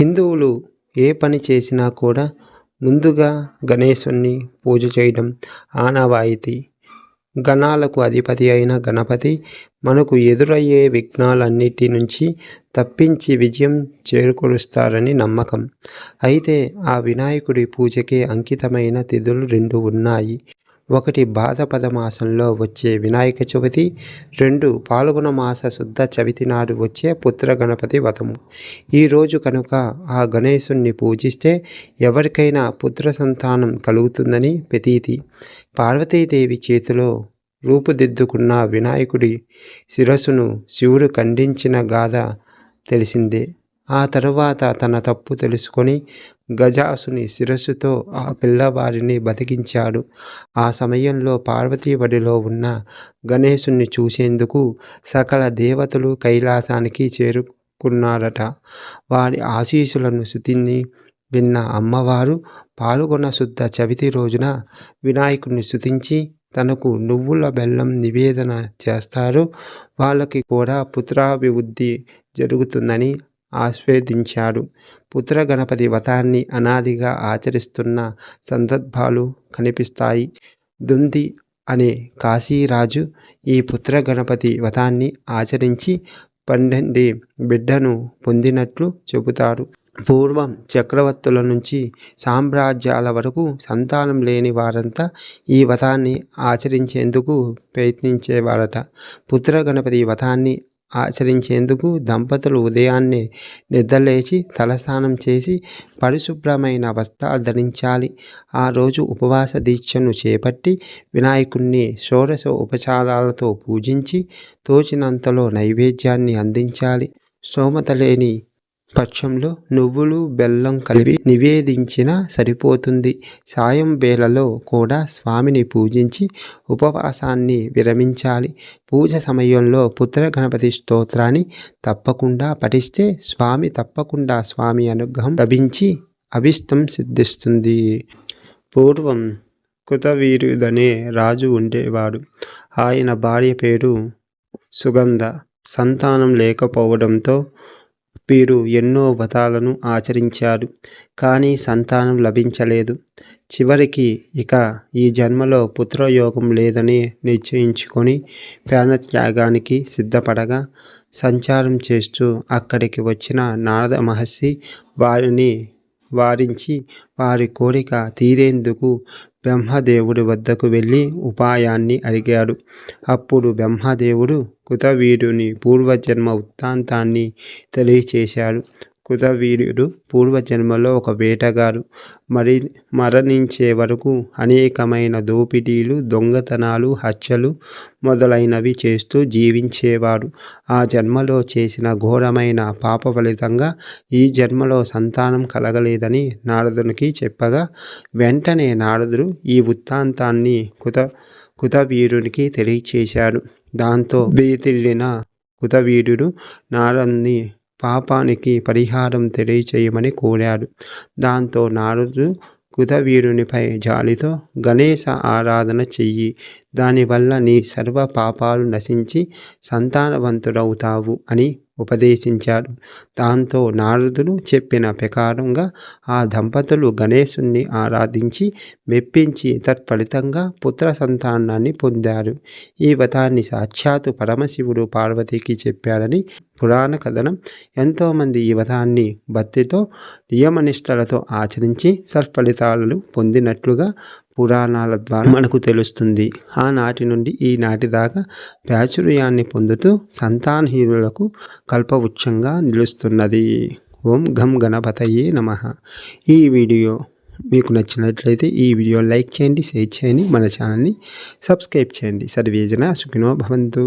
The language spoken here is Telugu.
హిందువులు ఏ పని చేసినా కూడా ముందుగా గణేశుణ్ణి పూజ చేయడం ఆనవాయితీ. గణాలకు అధిపతి అయిన గణపతి మనకు ఎదురయ్యే విఘ్నాలన్నిటి నుంచి తప్పించి విజయం చేరుకొలుస్తారని నమ్మకం. అయితే ఆ వినాయకుడి పూజకే అంకితమైన తిథులు రెండు ఉన్నాయి. ఒకటి బాధపద మాసంలో వచ్చే వినాయక చవితి రెండు పాల్గొన మాస శుద్ధ చవితి నాడు వచ్చే పుత్ర గణపతి వ్రతము. ఈరోజు కనుక ఆ గణేశుణ్ణి పూజిస్తే ఎవరికైనా పుత్ర సంతానం కలుగుతుందని ప్రతీతి. పార్వతీదేవి చేతిలో రూపుదిద్దుకున్న వినాయకుడి శిరస్సును శివుడు ఖండించిన గాథ తెలిసిందే. ఆ తరువాత తన తప్పు తెలుసుకొని గజాసుని శిరస్సుతో ఆ పిల్లవారిని బతికించాడు. ఆ సమయంలో పార్వతీ వడిలో ఉన్న గణేశుణ్ణి చూసేందుకు సకల దేవతలు కైలాసానికి చేరుకున్నారట. వారి ఆశీస్సులను శృతిని విన్న అమ్మవారు పాల్గొన్న శుద్ధ చవితి రోజున వినాయకుడిని శృతించి తనకు నువ్వుల బెల్లం నివేదన చేస్తారు. వాళ్ళకి కూడా పుత్రాభివృద్ధి జరుగుతుందని ఆస్వాదించాడు. పుత్ర గణపతి వ్రతాన్ని అనాదిగా ఆచరిస్తున్న సందర్భాలు కనిపిస్తాయి. దుంది అనే కాశీరాజు ఈ పుత్ర గణపతి వ్రతాన్ని ఆచరించి పన్నెండు బిడ్డను పొందినట్లు చెబుతారు పూర్వం చక్రవర్తుల నుంచి సామ్రాజ్యాల వరకు సంతానం లేని వారంతా ఈ వ్రతాన్ని ఆచరించేందుకు ప్రయత్నించేవారట. పుత్ర గణపతి వ్రతాన్ని ఆచరించేందుకు దంపతులు ఉదయాన్నే నిద్రలేచి తలస్నానం చేసి పరిశుభ్రమైన వస్త్రాలు ధరించాలి. ఆ రోజు ఉపవాస దీక్షను చేపట్టి వినాయకుణ్ణి షోడశ ఉపచారాలతో పూజించి తోచినంతలో నైవేద్యాన్ని అందించాలి. స్తోమత లేని పక్షంలో నువ్వులు బెల్లం కలిపి నివేదించినా సరిపోతుంది. సాయం వేళలో కూడా స్వామిని పూజించి ఉపవాసాన్ని విరమించాలి. పూజ సమయంలో పుత్ర గణపతి స్తోత్రాన్ని తప్పకుండా పఠిస్తే స్వామి తప్పకుండా స్వామి అనుగ్రహం లభించి అభిష్టం సిద్ధిస్తుంది. పూర్వం కుతవీరుదనే రాజు ఉండేవాడు. ఆయన భార్య పేరు సుగంధ. సంతానం లేకపోవడంతో వీరు ఎన్నో వ్రతాలను ఆచరించారు కానీ సంతానం లభించలేదు. చివరికి ఇక ఈ జన్మలో పుత్రయోగం లేదని నిశ్చయించుకొని ప్రాణత్యాగానికి సిద్ధపడగా సంచారం చేస్తూ అక్కడికి వచ్చిన నారద మహర్షి వారిని వారించి వారి కోరిక తీరేందుకు బ్రహ్మదేవుడి వద్దకు వెళ్ళి ఉపాయాన్ని అడిగాడు. అప్పుడు బ్రహ్మదేవుడు కృతవీరుని పూర్వజన్మ వృత్తాంతాన్ని తెలియచేశాడు. కృతవీరుడు పూర్వజన్మలో ఒక వేటగాడు. మరి మరణించే వరకు అనేకమైన దోపిడీలు దొంగతనాలు హత్యలు మొదలైనవి చేస్తూ జీవించేవాడు. ఆ జన్మలో చేసిన ఘోరమైన పాప ఫలితంగా ఈ జన్మలో సంతానం కలగలేదని నారదునికి చెప్పగా వెంటనే నారదుడు ఈ వృత్తాంతాన్ని కుత కుతవీరునికి తెలియచేశాడు. దాంతో బీతిల్లిన కుతవీరుడు నారదుని పాపానికి పరిహారం తెలియచేయమని కోరాడు. దాంతో నారదుడు కృతవీరునిపై జాలితో గణేశ ఆరాధన చెయ్యి. దానివల్ల నీ సర్వ పాపాలు నశించి సంతానవంతుడవుతావు అని ఉపదేశించాడు. దాంతో నారదుడు చెప్పిన ప్రకారంగా ఆ దంపతులు గణేశుణ్ణి ఆరాధించి మెప్పించి తత్ఫలితంగా పుత్ర సంతానాన్ని పొందారు. ఈ వ్రతాన్ని సాక్షాత్తు పరమశివుడు పార్వతికి చెప్పాడని పురాణ కథనం ఎంతోమంది ఈ వ్రతాన్ని భక్తితో నియమనిష్టలతో ఆచరించి సత్ఫలితాలను పొందినట్లుగా పురాణాల ద్వారా మనకు తెలుస్తుంది. ఆనాటి నుండి ఈనాటి దాకా ప్రాచుర్యాన్ని పొందుతూ సంతానహీనులకు కల్పవృక్షంగా నిలుస్తున్నది. ఓం ఘం గణపతయే నమ. ఈ వీడియో మీకు నచ్చినట్లయితే ఈ వీడియో లైక్ చేయండి షేర్ చేయండి మన ఛానల్ని సబ్స్క్రైబ్ చేయండి. సర్వేజన సుఖినో భవంతు.